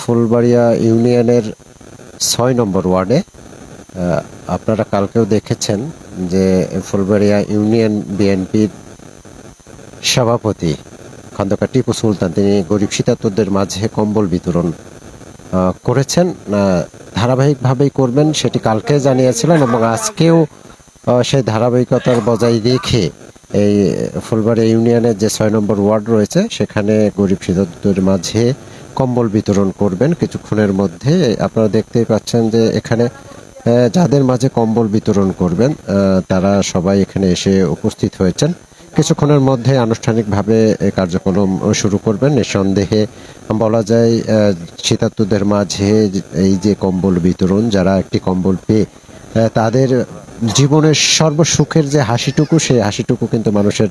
ফুলবাড়িয়া ইউনিয়নের ছয় নম্বর ওয়ার্ডে আপনারা কালকেও দেখেছেন যে ফুলবাড়িয়া ইউনিয়ন বিএনপির সভাপতি খন্দকার টিপু সুলতান, তিনি গরিব শীতার্তদের মাঝে কম্বল বিতরণ করেছেন। ধারাবাহিকভাবেই করবেন সেটি কালকে জানিয়েছিলেন এবং আজকেও সেই ধারাবাহিকতার বজায় রেখে এই ফুলবাড়ি ইউনিয়নের যে ছয় নম্বর ওয়ার্ড রয়েছে, সেখানে গরিব শীতার্তদের মাঝে কম্বল বিতরণ করবেন কিছুক্ষণের মধ্যে। আপনারা দেখতেই পাচ্ছেন যে এখানে যাদের মাঝে কম্বল বিতরণ করবেন তারা সবাই এখানে এসে উপস্থিত হয়েছেন। কিছুক্ষণের মধ্যে আনুষ্ঠানিকভাবে কার্যক্রম শুরু করবেন। নিঃসন্দেহে বলা যায় আহ, শীতার্তদের মাঝে এই যে কম্বল বিতরণ যারা একটি কম্বল পেয়ে তাদের জীবনের সর্বসুখের যে হাসিটুকু সেই হাসিটুকু কিন্তু মানুষের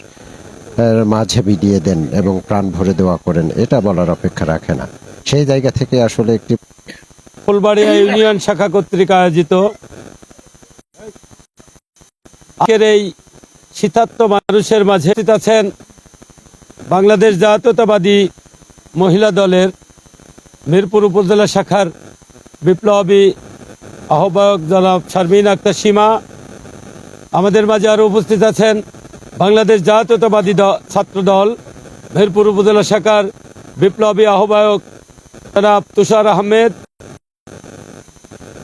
মাঝে বিলিয়ে দেন এবং প্রাণ ভরে দেওয়া করেন। এটা বলার অপেক্ষা রাখে না। সেই জায়গা থেকে আসলে একটি ফুলবাড়িয়া ইউনিয়ন শাখা কর্তৃক আয়োজিত এই শীতার্ত মানুষের মাঝে আছেন বাংলাদেশ জাতীয়তাবাদী মহিলা দলের মিরপুর উপজেলা শাখার বিপ্লবী আহ্বায়ক জনাব শারমিন আক্তার সীমা। আমাদের মাঝে আরও উপস্থিত আছেন বাংলাদেশ জাতীয়তাবাদী ছাত্র দল, মিরপুর উপজেলা শাখার বিপ্লবী আহ্বায়ক জনাব তুষার আহমেদ।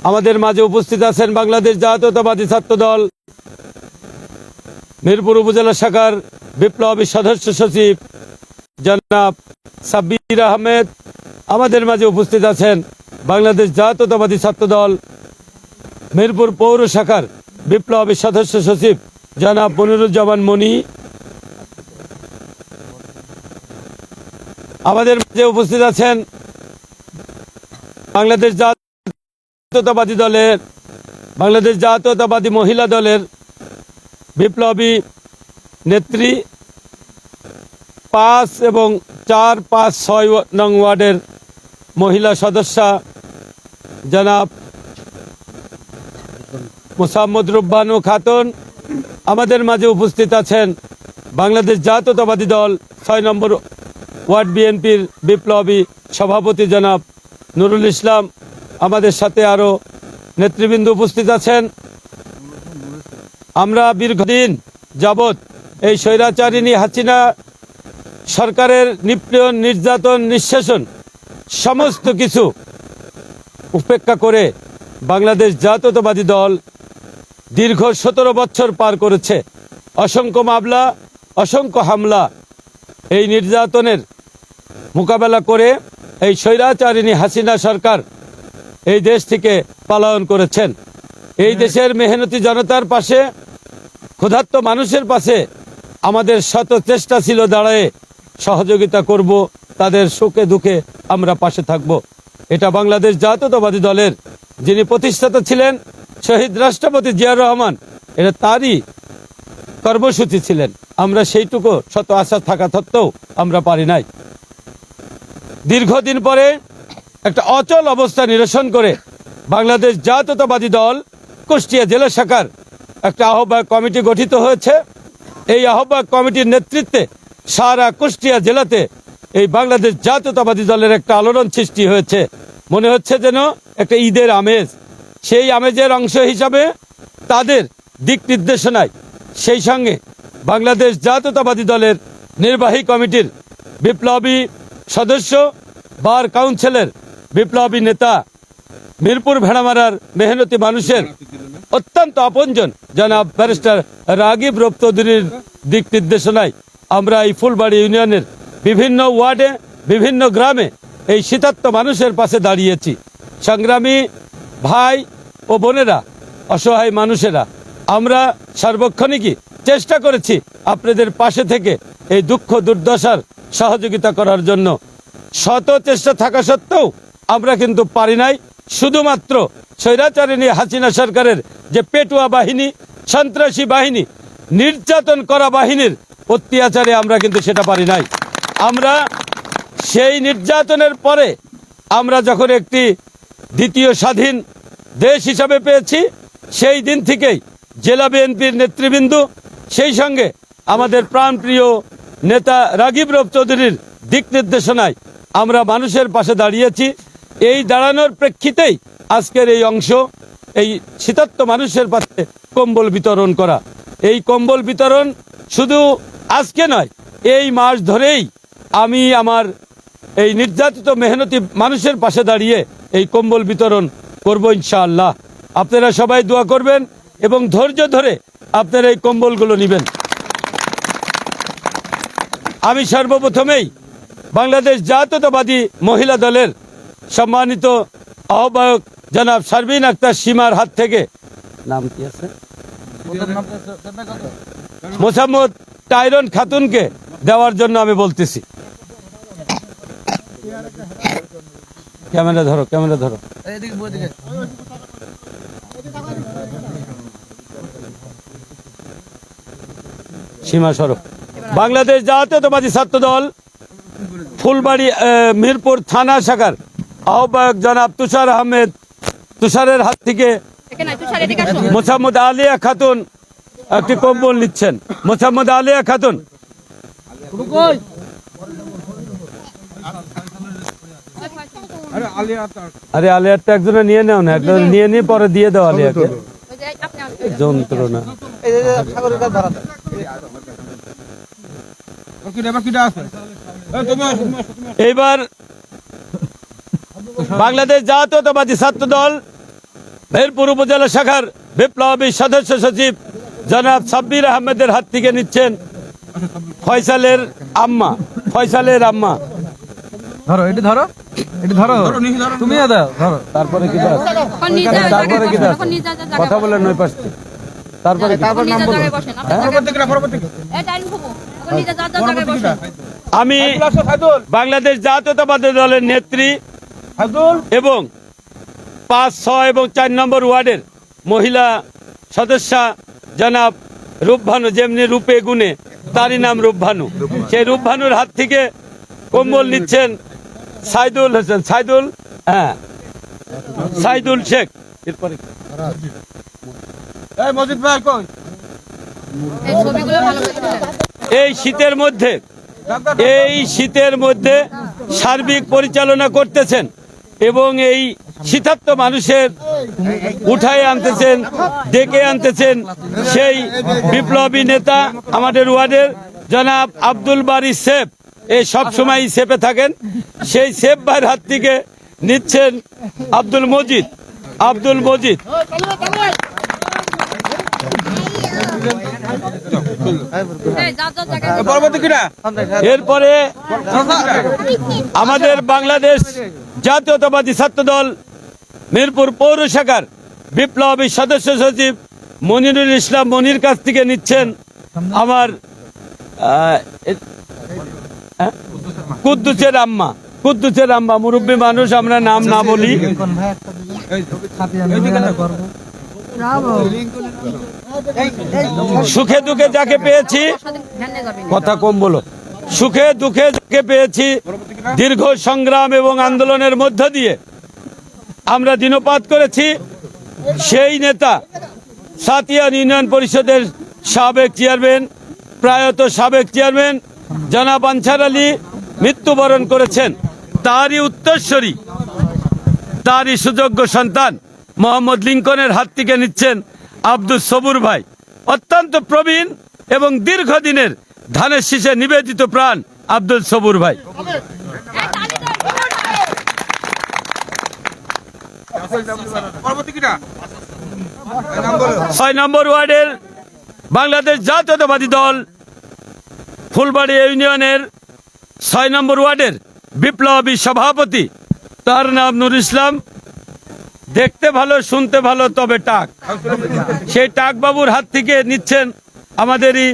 আমাদের মাঝে উপস্থিত আছেন বাংলাদেশ জাতীয়তাবাদী ছাত্র দল, মিরপুর উপজেলা শাখার বিপ্লবী সদস্য সচিব জনাব সাব্বির আহমেদ। আমাদের মাঝে উপস্থিত আছেন বাংলাদেশ জাতীয়তাবাদী ছাত্র দল, মিরপুর পৌর শাখার বিপ্লবী সদস্য সচিব জনাব মনিরুজ্জামান মনি। আমাদের মাঝে উপস্থিত আছেন বাংলাদেশ জাতীয়তাবাদী দলের, বাংলাদেশ জাতীয়তাবাদী মহিলা দলের বিপ্লবী নেত্রী পাঁচ এবং চার পাঁচ ছয় নং ওয়ার্ডের মহিলা সদস্যা জনাব মোসাম্মদ রুব্বানু খাতুন। আমাদের মাঝে উপস্থিত আছেন বাংলাদেশ জাতীয়তাবাদী দল ছয় নম্বর ওয়ার্ড বিএনপির বিপ্লবী সভাপতি জনাব নুরুল ইসলাম। আমাদের সাথে আরও নেতৃবৃন্দ উপস্থিত আছেন। আমরা দীর্ঘদিন যাবৎ এই স্বৈরাচারিণী হাসিনা সরকারের নিপীড়ন, নির্যাতন নিঃশাসন সমস্ত কিছু উপেক্ষা করে বাংলাদেশ জাতীয়তাবাদী দল দীর্ঘ সতেরো বছর পার করেছে। অসংখ্য মামলা, অসংখ্য হামলা এই নির্যাতনের মোকাবেলা করে এই স্বৈরাচারিণী হাসিনা সরকার এই দেশ থেকে পালায়ন করেছেন। এই দেশের মেহনতি জনতার পাশে, ক্ষুধার্ত মানুষের পাশে আমাদের শত চেষ্টা ছিল দাঁড়ায় সহযোগিতা করব, তাদের সুখে দুঃখে আমরা পাশে থাকব। এটা বাংলাদেশ জাতীয়তাবাদী দলের যিনি প্রতিষ্ঠাতা ছিলেন শহীদ রাষ্ট্রপতি জিয়াউর রহমান, এটা তারই কর্মসূচি ছিলেন। আমরা সেইটুকু শত আশা থাকা সত্ত্বেও আমরা পারি নাই। দীর্ঘদিন পরে একটা অচল অবস্থা নিরসন করে বাংলাদেশ জাতীয়তাবাদী দল কুষ্টিয়া জেলা শাখার একটা আহ্বায়ক কমিটি গঠিত হয়েছে। এই আহ্বায়ক কমিটির নেতৃত্বে সারা কুষ্টিয়া জেলাতে এই বাংলাদেশ জাতীয়তাবাদী দলের একটা আলোড়ন সৃষ্টি হয়েছে। মনে হচ্ছে যেন একটা ঈদের আমেজ। সেই আমেজের অংশ হিসাবে তাদের দিক নির্দেশনায় সেই সঙ্গে বাংলাদেশ জাতীয়তাবাদী দলের নির্বাহী কমিটির বিপ্লবী সদস্য, বার কাউন্সিলের বিপ্লবী নেতা মিরপুর ভেড়ামারার মেহনতি মানুষের অত্যন্ত আপনজন জনাব ব্যারিস্টার রাগিব রব চৌধুরীর দিক নির্দেশনায় আমরা এই ফুলবাড়ি ইউনিয়নের বিভিন্ন ওয়ার্ডে, বিভিন্ন গ্রামে এই শীতার্ত মানুষের পাশে দাঁড়িয়েছি। সংগ্রামী ভাই ও বোনেরা, অসহায় মানুষেরা, আমরা সার্বক্ষণিকই চেষ্টা করেছি আপনাদের পাশে থেকে এই দুঃখ দুর্দশার সহযোগিতা করার জন্য। শত চেষ্টা থাকা সত্ত্বেও আমরা কিন্তু পারি নাই। শুধুমাত্র স্বৈরাচারিণী হাসিনা সরকারের যে পেটুয়া বাহিনী, সন্ত্রাসী বাহিনী, নির্যাতন করা বাহিনীর অত্যাচারে আমরা কিন্তু সেটা পারি নাই। আমরা সেই নির্যাতনের পরে আমরা যখন একটি দ্বিতীয় স্বাধীন দেশ হিসাবে পেয়েছি, সেই দিন থেকেই জেলা বিএনপির নেতৃবৃন্দ, সেই সঙ্গে আমাদের প্রাণপ্রিয় নেতা রাগিব রব চৌধুরীর দিক নির্দেশনায় আমরা মানুষের পাশে দাঁড়িয়েছি। এই দাঁড়ানোর প্রেক্ষিতেই আজকের এই অংশ, এই শীতার্ত মানুষের পাশে কম্বল বিতরণ করা। এই কম্বল বিতরণ শুধু আজকে নয়, এই মাস ধরেই আমি আমার এই নির্যাতিত মেহনতি মানুষের পাশে দাঁড়িয়ে এই কম্বল বিতরণ করব ইনশাআল্লাহ। আপনারা সবাই দোয়া করবেন এবং ধৈর্য ধরে আপনারা এই কম্বলগুলো নেবেন। আমি সর্বপ্রথমেই বাংলাদেশ জাতীয়তাবাদী মহিলা দলের সম্মানিত আহ্বায়ক জনাব শারবিন আক্তার সীমার হাত থেকে নাম কি আছে? মোসাম্মদ টাইরন খাতুনকে দেওয়ার জন্য আমি বলতেছি। ক্যামেরা ধরো ক্যামেরা ধরো। সীমা সড়ক। বাংলাদেশ জাতীয়তাবাদী ছাত্র দল ফুলবাড়ি মিরপুর থানা শাখার আহ্বায়ক জনাব তুষার আহমেদ তুষারের হাত থেকে মোসাম্মদ আলিয়া খাতুন একটি কম্বল নিচ্ছেন। মোসাম্মদ আলিয়া খাতুন। আরে আলিয়ারটা একজনে নিয়ে নেও না একজন নিয়ে নিয়ে পরে দিয়ে দাও আলিয়াকে। যন্ত্রণা। এইবার বাংলাদেশ জাতীয়তাবাদী ছাত্র দল মেহেরপুর উপজেলা শাখার বিপ্লবী সদস্য সচিব জনাব সাব্বির আহমেদের হাত থেকে নিচ্ছেন ফয়সালের আম্মা ফয়সালের আম্মা। ধরো এটি ধরো। এটি ধরো। তুমি দাও ধরো। তারপরে কি দাও? তারপরে কি দাও? এখন নিজে জায়গায় কথা বলেন নয় পাশ তারপরে বসেন আমি বাংলাদেশ জাতীয়তাবাদী দলের নেত্রী এবং পাঁচ ছয় এবং চার নম্বর ওয়ার্ডের মহিলা সদস্যা জনাব রূপভানু যেমনি রূপে গুণে তারই নাম রূপভানু। সেই রূপভানুর হাত থেকে কম্বল নিচ্ছেন সাইদুল হোসেন সাইদুল হ্যাঁ। সাইদুল শেখ। এরপরে? এই শীতের মধ্যে এই শীতের মধ্যে সার্বিক পরিচালনা করতেছেন এবং এই শীতার্থ মানুষের উঠায় আনতেছেন ডেকে আনতেছেন সেই বিপ্লবী নেতা আমাদের ওয়ার্ডের জনাব আব্দুল বারি সেফ। এই সবসময় সেফে থাকেন। সেই সেফ ভাইয়ের হাত থেকে নিচ্ছেন আব্দুল মজিদ। আব্দুল মজিদ। এরপরে আমাদের বাংলাদেশ জাতীয়তাবাদী ছাত্র দল মিরপুর পৌর শাখার বিপ্লবী সদস্য সচিব মনিরুল ইসলাম মনির কাছ থেকে নিচ্ছেন আমার? কুদ্দুসের আম্মা কুদ্দুসের আম্মা, মুরব্বী মানুষ, আমরা নাম না বলি। সুখে দুঃখে যাকে পেয়েছি, কথা কম বলো। সুখে দুঃখে যাকে পেয়েছি, দীর্ঘ সংগ্রাম এবং আন্দোলনের মধ্য দিয়ে আমরা দিনপাত করেছি। সেই নেতা সাতিয়ান ইউনিয়ন পরিষদের সাবেক চেয়ারম্যান, প্রায়ত সাবেক চেয়ারম্যান জনাব আনসার আলী মৃত্যুবরণ করেছেন। তারই উত্তরস্বরী তারই সুযোগ্য সন্তান মোহাম্মদ লিঙ্কনের হাত থেকে নিচ্ছেন আব্দুল সবুর ভাই। অত্যন্ত প্রবীণ এবং দীর্ঘদিনের ধানের শীষে নিবেদিত প্রাণ আব্দুল সবুর ভাই। ছয় নম্বর ওয়ার্ডের বাংলাদেশ জাতীয়তাবাদী দল ফুলবাড়ি ইউনিয়নের ছয় নম্বর ওয়ার্ডের বিপ্লবী সভাপতি। তার নাম নুর ইসলাম। দেখতে ভালো, শুনতে ভালো, তবে টাক। সেই টাক বাবুর হাত থেকে নিচ্ছেন আমাদেরই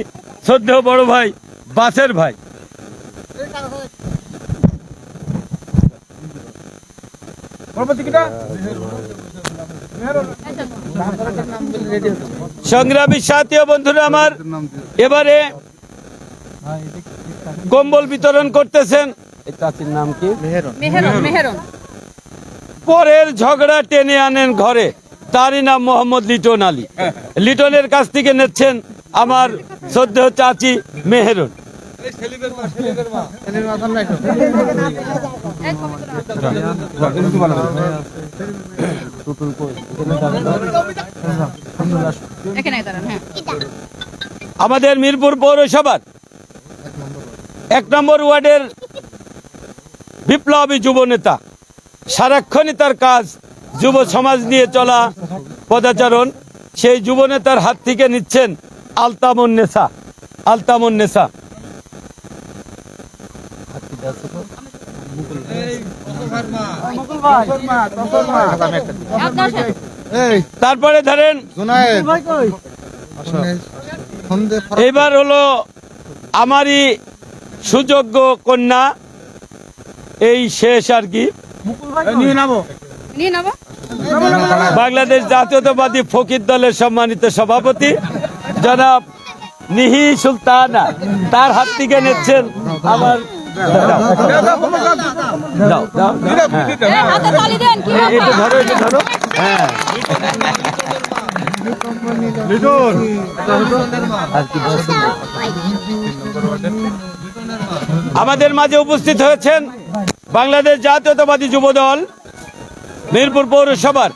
শ্রদ্ধেয় বড় ভাই, বাসের ভাই। সংগ্রামী সাথী বন্ধুরা আমার, এবারে কম্বল বিতরণ করতেছেন। চাচির নাম কি? মেহেরন। মেহেরন পরের ঝগড়া টেনে আনেন ঘরে। তারই নাম মোহাম্মদ লিটন আলী। লিটনের কাছ থেকে নিচ্ছেন আমার শ্রদ্ধেয় চাচি মেহেরুন। হ্যাঁ। আমাদের মিরপুর পৌরসভার এক নম্বর ওয়ার্ডের বিপ্লবী যুব নেতা সারাক্ষণই তার কাজ যুব সমাজ নিয়ে চলা পদাচারণ। সেই যুব নেতার হাত থেকে নিচ্ছেন আলতামুন নেসা আলতামুন নেসা তারপরে ধরেন এবার হলো আমারই সুযোগ্য কন্যা এই শেষ আর কি। বাংলাদেশ জাতীয়তাবাদী ফকির দলের সম্মানিত সভাপতি জনাব নিহি সুলতানা তার হাত থেকে নিচ্ছেন আমার দাও, দাও, দাও। এই হাতে তালি দেন কি আমাদের মাঝে উপস্থিত হয়েছেন বাংলাদেশ জাতীয়তাবাদী যুবদল মিরপুর পৌরসভার